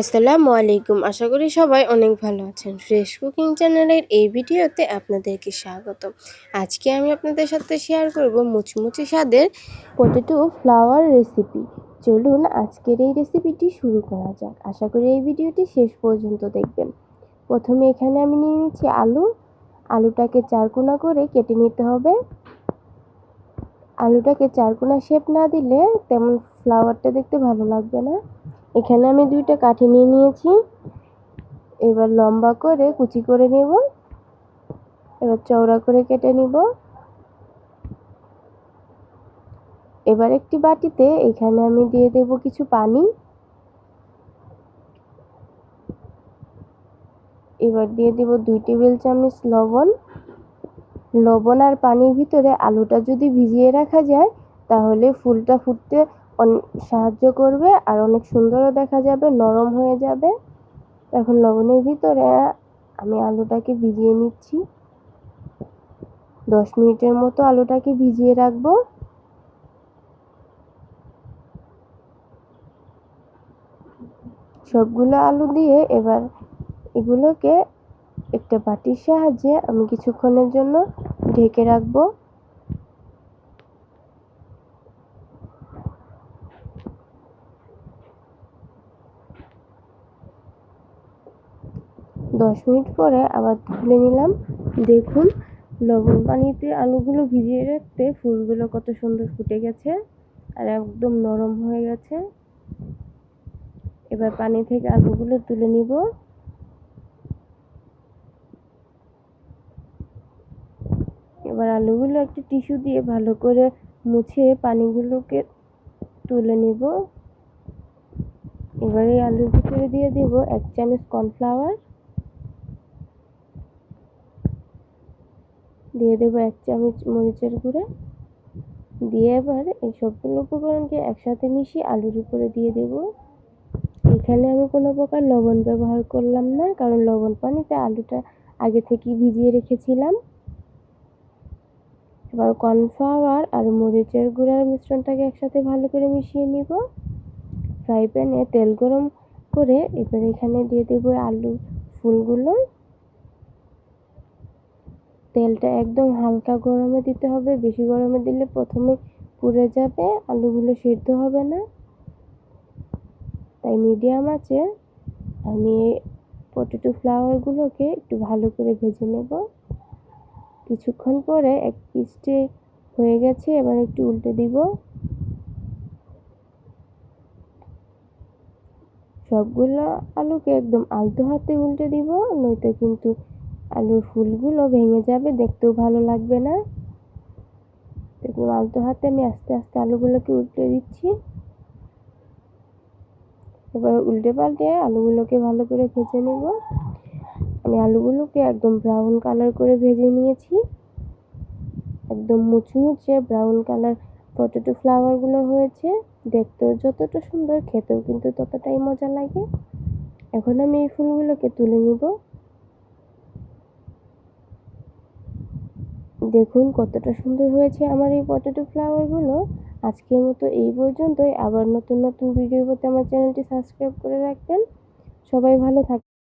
আসসালামু আলাইকুম। আশা করি সবাই অনেক ভালো আছেন। ফ্রেশ কুকিং চ্যানেলের এই ভিডিওতে আপনাদেরকে স্বাগত আজকে আমি আপনাদের সাথে শেয়ার করব মুচমুচি স্বাদের পটেটো ফ্লাওয়ার রেসিপি চলুন আজকের এই রেসিপিটি শুরু করা যাক। আশা করি এই ভিডিওটি শেষ পর্যন্ত দেখবেন। প্রথমে এখানে আমি নিয়ে নিচ্ছি আলু। আলুটাকে চারকোনা করে কেটে নিতে হবে। আলুটাকে চারকোনা শেপ না দিলে তেমন ফ্লাওয়ারটা দেখতে ভালো লাগবে না। এখানে আমি দুইটা কাঠি নিয়ে নিয়েছি। এবার লম্বা করে কুচি করে নেব। এবার চওড়া করে কেটে নিব। এবার একটি বাটিতে এখানে আমি দিয়ে দেব কিছু পানি। এবার দিয়ে দেব দুই টেবিল চামচ লবণ। লবণ আর পানির ভিতরে আলুটা যদি ভিজিয়ে রাখা যায়, তাহলে ফুলটা ফুটতে সাহায্য করবে আর অনেক সুন্দরও দেখা যাবে, নরম হয়ে যাবে। এখন লবণের ভিতরে আমি আলুটাকে ভিজিয়ে নিচ্ছি। দশ মিনিটের মতো আলুটাকে ভিজিয়ে রাখব। সবগুলো আলু দিয়ে এবার এগুলোকে একটা বাটির সাহায্যে আমি কিছুক্ষণের জন্য ঢেকে রাখব। দশ মিনিট পরে আবার তুলে নিলাম। দেখুন, লবণ পানিতে আলুগুলো ভিজিয়ে রাখতে ফুলগুলো কত সুন্দর ফুটে গেছে আর একদম নরম হয়ে গেছে। এবার পানি থেকে আলুগুলো তুলে নিব। এবার আলুগুলো একটু টিস্যু দিয়ে ভালো করে মুছে পানিগুলোকে তুলে নিব। এবার আলুর ভিতরে দিয়ে দিব এক চামচ কর্নফ্লাওয়ার। দিয়ে দেবো এক চামচ মরিচের গুঁড়া। দিয়ে এবার এই সবগুলো উপকরণকে একসাথে মিশিয়ে আলুর উপরে দিয়ে দেব। এখানে আমি কোনো প্রকার লবণ ব্যবহার করলাম না, কারণ লবণ পানিতে আলুটা আগে থেকেই ভিজিয়ে রেখেছিলাম। এবার কর্নফ্লাওয়ার আর মরিচের গুঁড়ার মিশ্রণটাকে একসাথে ভালো করে মিশিয়ে নিব। ফ্রাই প্যানে তেল গরম করে এবার এখানে দিয়ে দেবো আলু ফুলগুলো। তেলটা একদম হালকা গরমে দিতে হবে। বেশি গরমে দিলে প্রথমে পুড়ে যাবে, আলুগুলো সিদ্ধ হবে না। তাই মিডিয়াম আছে। আমি পটেটো ফ্লাওয়ারগুলোকে একটু ভালো করে ভেজে নেব। কিছুক্ষণ পরে এক পিসটি হয়ে গেছে, এবার একটু উল্টে দিব। সবগুলো আলুকে একদম আলতো হাতে উল্টে দিব, নয়তো কিন্তু আলুর ফুলগুলো ভেঙে যাবে, দেখতেও ভালো লাগবে না। দেখুন, আলতো হাতে আমি আস্তে আস্তে আলুগুলোকে উল্টে দিচ্ছি। এবার উল্টে পাল্টে আলুগুলোকে ভালো করে ভেজে নেব। আমি আলুগুলোকে একদম ব্রাউন কালার করে ভেজে নিয়েছি। একদম মুচমুচে ব্রাউন কালার পটেটো ফ্লাওয়ারগুলো হয়েছে। দেখতেও যতটা সুন্দর, খেতেও কিন্তু ততটাই মজা লাগে। এখন আমি এই ফুলগুলোকে তুলে নিব। দেখুন কতটা সুন্দর হয়েছে আমার এই পটেটো ফ্লাওয়ারগুলো। আজকের মতো এই পর্যন্তই। আবার নতুন নতুন ভিডিও পেতে আমার চ্যানেলটি সাবস্ক্রাইব করে রাখবেন। সবাই ভালো থাক